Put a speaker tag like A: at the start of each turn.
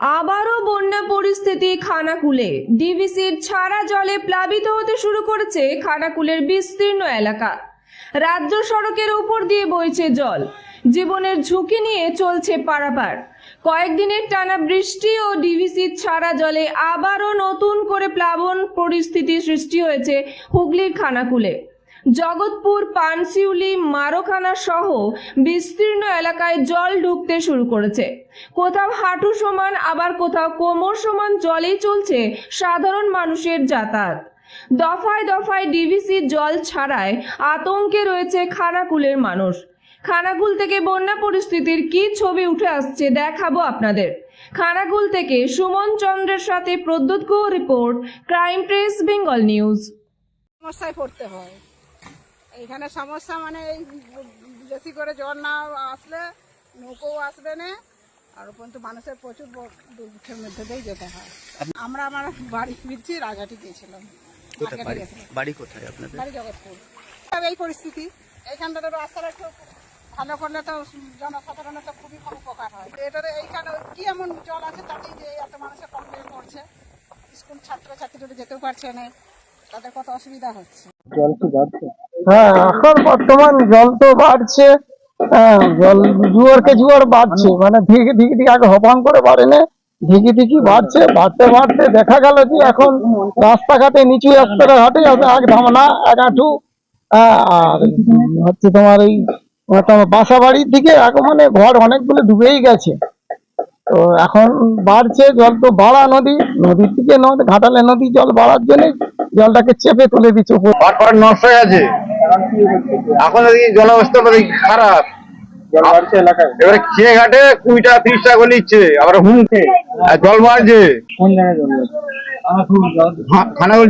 A: আবারও বন্যা পরিস্থিতি খানাকুলে। ডিভিসির ছাড়া জলে প্লাবিত হতে শুরু করেছে খানাকুলের বিস্তীর্ণ এলাকা। রাজ্য সড়কের উপর দিয়ে বইছে জল। জীবনের ঝুঁকি নিয়ে চলছে পারাপার। কয়েকদিনের টানা বৃষ্টি ও ডিভিসির ছাড়া জলে আবারও নতুন করে প্লাবন পরিস্থিতি সৃষ্টি হয়েছে হুগলির খানাকুলে। জগৎপুর পানশিউলি মারোখানা সহ বিস্তীর্ণ এলাকায় জল ঢুকতে শুরু করেছে। কোথাও হাঁটু সমান, আবার কোথাও কোমর সমান জলেই চলছে সাধারণ মানুষের যাতায়াত। দফায় দফায় ডিভিসি জল ছাড়ায় আতঙ্কে রয়েছে খানাকুলের মানুষ। খানাকুল থেকে বন্যা পরিস্থিতির কি ছবি উঠে আসছে দেখাবো আপনাদের। খানাকুল থেকে সুমন চন্দ্রের সাথে Pradyut report, crime press, Bengal news.
B: সমস্যায় পড়তে হয়। এইখানে সমস্যা মানে এই বেশি করে জল না আসলে নৌকোও আসবে না। আর কিন্তু মানুষের প্রচুর দুর্ভিক্ষের মধ্যে দিয়ে যেতে হয়। আমরা আমার বাড়ি ফিরছি রাজাটি গিয়েছিলাম।
C: বাড়ি কোথায় আপনাদের?
B: বাড়ি জগৎপুর। তবে এই পরিস্থিতি এইখানটাতে রাস্তাটা একটু ভালো করলে তো জনসাধারণের তো খুবই উপকার হয়। এটাতে এইখানে কি এমন জল আছে তাতেই যে এত মানুষের কমপ্লেন করছে? স্কুল ছাত্রছাত্রীরা যেতেও পারছে না। তাদের কত অসুবিধা হচ্ছে?
D: হ্যাঁ এখন বর্তমান জল তো বাড়ছে। হ্যাঁ জল জুয়ারকে জুয়ার বাড়ছে। মানে ধিকি ধিকি ধিকি আগে হপান করে বাড়ে না ধিকি ধিকি বাড়ছে। বাড়তে বাড়তে দেখা গেল যে এখন রাস্তাঘাটে নিচু রাস্তাটা ঘাটে আছে এক ধামনা এক আঁটু হ্যাঁ, হচ্ছে তোমার এই তোমার বাসা বাড়ির দিকে এখন মানে ঘর অনেকগুলো ডুবেই গেছে। তো এখন বাড়ছে জল তো বাড়া নদী। নদীর দিকে নদী ঘাটালে নদী জল বাড়ার জন্য জলটাকে চেপে তুলে দিচ্ছে উপর।
E: পাট পাট নষ্ট হয়ে আছে এখন জল অবস্থা মানে খারাপ। এবারে খেয়ে ঘাটে কুড়ি টাকা তিরিশ টাকা করে নিচ্ছে আবার হুম আর জল মারছে খানাগুল